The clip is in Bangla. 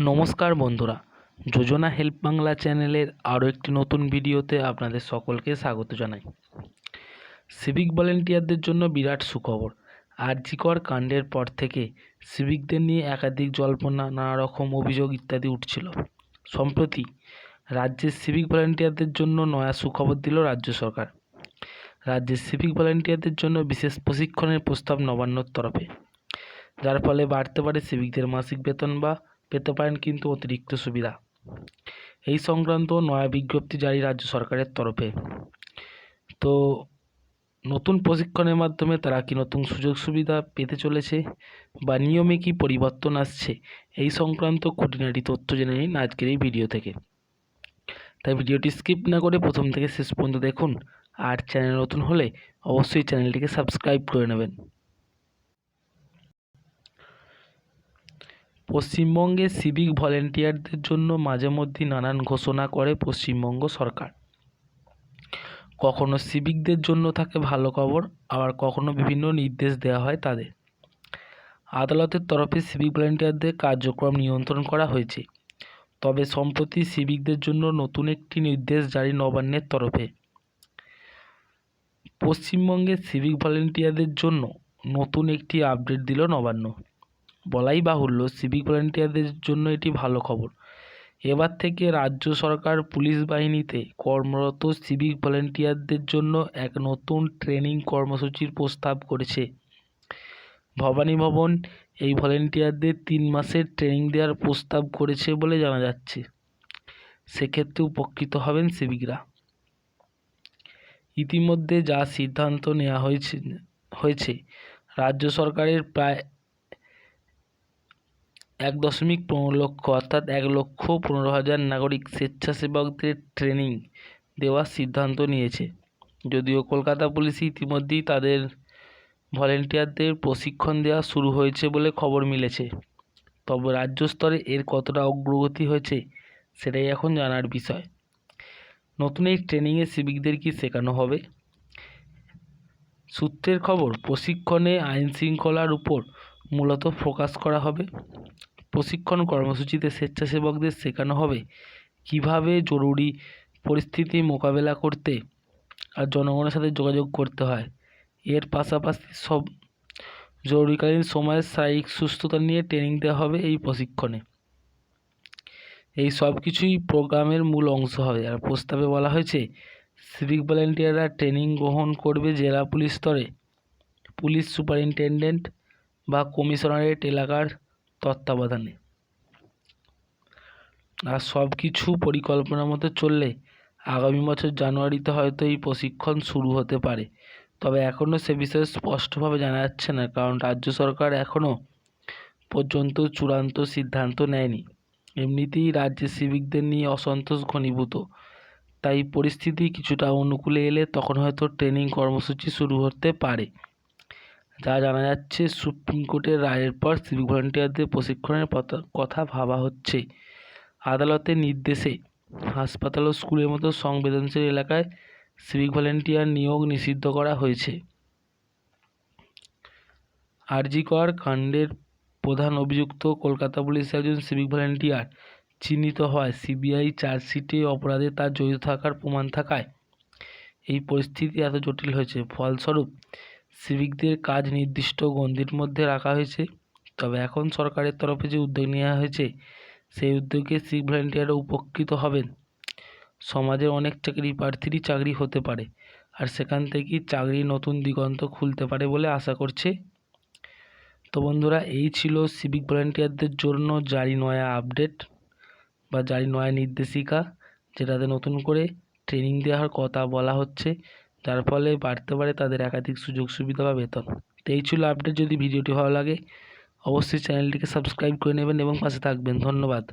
নমস্কার বন্ধুরা, যোজনা হেল্প বাংলা চ্যানেলের আরও একটি নতুন ভিডিওতে আপনাদের সকলকে স্বাগত জানাই। সিভিক ভলেন্টিয়ারদের জন্য বিরাট সুখবর আরজিকর কাণ্ডের পর থেকে সিভিকদের নিয়ে একাধিক জল্পনা নানা রকম অভিযোগ ইত্যাদি উঠছিল। সম্প্রতি রাজ্যের সিভিক ভলেন্টিয়ারদের জন্য নয়া সুখবর দিল রাজ্য সরকার। রাজ্যের সিভিক ভলেন্টিয়ারদের জন্য বিশেষ প্রশিক্ষণের প্রস্তাব নবান্নর তরফে, যার ফলে বাড়তে পারে সিভিকদের মাসিক বেতন বা পেতে পারেন কিন্তু অতিরিক্ত সুবিধা। এই সংক্রান্ত নয়া বিজ্ঞপ্তি জারি রাজ্য সরকারের তরফে। তো নতুন প্রশিক্ষণের মাধ্যমে তারা কি নতুন সুযোগ সুবিধা পেতে চলেছে বা নিয়মে কি পরিবর্তন আসছে এই সংক্রান্ত খুঁটিনাটি তথ্য জেনে নিন আজকের এই ভিডিও থেকে। তাই ভিডিওটি স্কিপ না করে প্রথম থেকে শেষ পর্যন্ত দেখুন। আর চ্যানেল নতুন হলে অবশ্যই চ্যানেলটিকে সাবস্ক্রাইব করে নেবেন। পশ্চিমবঙ্গে সিভিক ভলেন্টিয়ারদের জন্য মাঝে মধ্যেই নানান ঘোষণা করে পশ্চিমবঙ্গ সরকার। কখনো সিভিকদের জন্য থাকে ভালো খবর, আবার কখনো বিভিন্ন নির্দেশ দেওয়া হয় তাদের। আদালতের তরফে সিভিক ভলেন্টিয়ারদের কার্যক্রম নিয়ন্ত্রণ করা হয়েছে। তবে সম্প্রতি সিভিকদের জন্য নতুন একটি নির্দেশ জারি নবান্নের তরফে। পশ্চিমবঙ্গে সিভিক ভলেন্টিয়ারদের জন্য নতুন একটি আপডেট দিল নবান্ন। বলাই বাহুল্য সিভিক ভলেন্টিয়ারদের জন্য এটি ভালো খবর। এবার থেকে রাজ্য সরকার পুলিশ বাহিনীতে কর্মরত সিভিক ভলেন্টিয়ারদের জন্য এক নতুন ট্রেনিং কর্মসূচির প্রস্তাব করেছে। ভবানী ভবন, এই ভলেন্টিয়ারদের তিন মাসের ট্রেনিং দেওয়ার প্রস্তাব করেছে বলে জানা যাচ্ছে। সেক্ষেত্রে উপকৃত হবেন সিভিকরা ইতিমধ্যে যা সিদ্ধান্ত নেওয়া হয়েছে হয়েছে, রাজ্য সরকারের প্রায় এক দশমিক পনেরো লক্ষ অর্থাৎ এক লক্ষ পনেরো হাজার নাগরিক স্বেচ্ছাসেবকদের ট্রেনিং দেওয়ার সিদ্ধান্ত নিয়েছে। যদিও কলকাতা পুলিশ ইতিমধ্যেই তাদের ভলেন্টিয়ারদের প্রশিক্ষণ দেওয়া শুরু হয়েছে বলে খবর মিলেছে। তবে রাজ্য স্তরে এর কতটা অগ্রগতি হয়েছে, সেটাই এখন জানার বিষয়। নতুন এই ট্রেনিংয়ে সিভিকদের কি শেখানো হবে? সূত্রের খবর, প্রশিক্ষণে আইন শৃঙ্খলার উপর মূলত ফোকাস করা হবে। প্রশিক্ষণ কর্মসূচিতে স্বেচ্ছাসেবকদের শেখানো হবে কীভাবে জরুরি পরিস্থিতি মোকাবেলা করতে আর জনগণের সাথে যোগাযোগ করতে হয়। এর পাশাপাশি সব জরুরিকালীন সময়ে শারীরিক সুস্থতা নিয়ে ট্রেনিং দেওয়া হবে এই প্রশিক্ষণে। এই সব কিছুই প্রোগ্রামের মূল অংশ হবে। আর প্রস্তাবে বলা হয়েছে সিভিক ভলেন্টিয়াররা ট্রেনিং গ্রহণ করবে জেলা পুলিশ স্তরে। পুলিশ সুপারিনটেন্ডেন্ট বা কমিশনারেট এলাকার তত্ত্বাবধানে। আর সব কিছু পরিকল্পনা মতো চললে আগামী বছর জানুয়ারিতে হয়তো এই প্রশিক্ষণ শুরু হতে পারে। তবে এখনও সে বিষয়ে স্পষ্টভাবে জানা যাচ্ছে না, কারণ রাজ্য সরকার এখনও পর্যন্ত চূড়ান্ত সিদ্ধান্ত নেয়নি। এমনিতেই রাজ্যে সিভিকদের নিয়ে অসন্তোষ ঘনীভূত। তাই পরিস্থিতি কিছুটা অনুকূলে এলে তখন হয়তো ট্রেনিং কর্মসূচি শুরু হতে পারে। যা জানা যাচ্ছে সুপ্রিম কোর্টের রায়ের পর সিভিক ভলেন্টিয়ারদের প্রশিক্ষণের কথা ভাবা হচ্ছে। আদালতের নির্দেশে হাসপাতাল ও স্কুলের মতো সংবেদনশীল এলাকায় সিভিক ভলেন্টিয়ার নিয়োগ নিষিদ্ধ করা হয়েছে। আরজিকর কাণ্ডের প্রধান অভিযুক্ত কলকাতা পুলিশের একজন সিভিক ভলেন্টিয়ার চিহ্নিত হয়। সিবিআই চার্জশিটে অপরাধে তার জড়িত থাকার প্রমাণ থাকায় এই পরিস্থিতি এত জটিল হয়েছে। ফলস্বরূপ সিভিকদের কাজ নির্দিষ্ট গণ্ডির মধ্যে রাখা হয়েছে। তবে এখন সরকারের তরফে যে উদ্যোগ নেওয়া হয়েছে, সেই উদ্যোগে সিভিক ভলেন্টিয়াররা উপকৃত হবেন। সমাজের অনেক চাকরি প্রার্থীরই চাকরি হতে পারে, আর সেখান থেকেই চাকরির নতুন দিগন্ত খুলতে পারে বলে আশা করছে। তো বন্ধুরা, এই ছিল সিভিক ভলেন্টিয়ারদের জন্য জারি নয়া আপডেট বা জারি নয়া নির্দেশিকা, যেটাতে নতুন করে ট্রেনিং দেওয়ার কথা বলা হচ্ছে। যার ফলে বাড়তে পারে তাদের একাধিক সুযোগ সুবিধা বা বেতন। তো এই ছিল আপডেট যদি ভিডিওটি ভালো লাগে, অবশ্যই চ্যানেলটিকে সাবস্ক্রাইব করে নেবেন এবং পাশে থাকবেন। ধন্যবাদ।